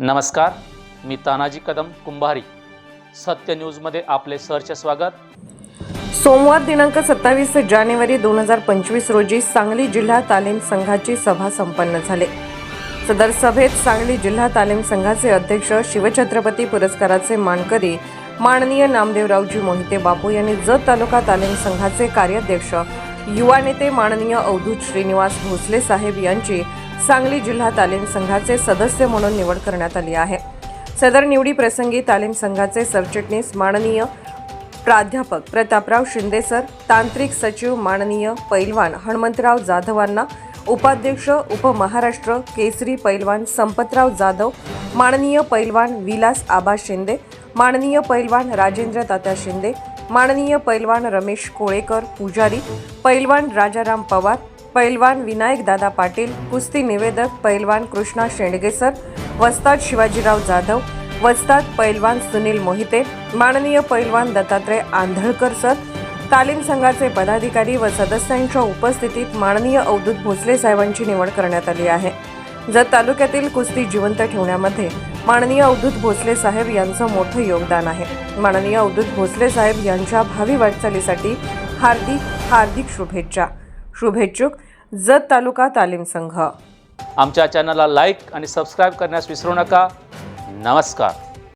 नमस्कार मी तानाजी कदम कुंभारी. सत्य न्यूजमध्ये आपले सरचे स्वागत. सोमवार दिनांक सत्तावीस जानेवारी दोन हजार पंचवीस रोजी सांगली जिल्हा तालीम संघाची सभा संपन्न झाली. सदर सभेत सांगली जिल्हा तालीम संघाचे अध्यक्ष शिवछत्रपती पुरस्काराचे मानकरी माननीय नामदेवरावजी मोहिते बापू यांनी जत तालुका तालीम संघाचे कार्याध्यक्ष युवा नेते माननीय अवधूत श्रीनिवास भोसले साहेब यांची सांगली जिल्हा तालीम संघाचे सदस्य म्हणून निवड करण्यात आली आहे. सदर निवडी प्रसंगी तालीम संघाचे सरचिटणीस माननीय प्राध्यापक प्रतापराव शिंदे सर तांत्रिक सचिव माननीय पैलवान हणमंतराव जाधवांना उपाध्यक्ष उपमहाराष्ट्र केसरी पैलवान संपतराव जाधव माननीय पैलवान विलास आबा शिंदे माननीय पैलवान राजेंद्र तात्या शिंदे माननीय पैलवान रमेश कोळेकर पुजारी पैलवान राजाराम पवार पैलवान विनायकदादा पाटील कुस्ती निवेदक पैलवान कृष्णा शेंडगेसर वस्ताद शिवाजीराव जाधव वस्ताद पैलवान सुनील मोहिते माननीय पैलवान दत्तात्रय आंधळकर सर तालीम संघाचे पदाधिकारी व सदस्यांच्या उपस्थितीत माननीय अवधूत भोसले साहेबांची निवड करण्यात आली आहे. जत तालुक्यातील कुस्ती जिवंत ठेवण्यामध्ये माननीय अवधूत भोसले साहेब यांचं मोठं योगदान आहे. माननीय अवधूत भोसले साहेब यांच्या भावी वाटचालीसाठी हार्दिक हार्दिक शुभेच्छा. शुभेच्छुक जत तालुका तालीम संघ. आमच्या चॅनलला लाईक आणि सबस्क्राईब करण्यास विसरू नका. नमस्कार.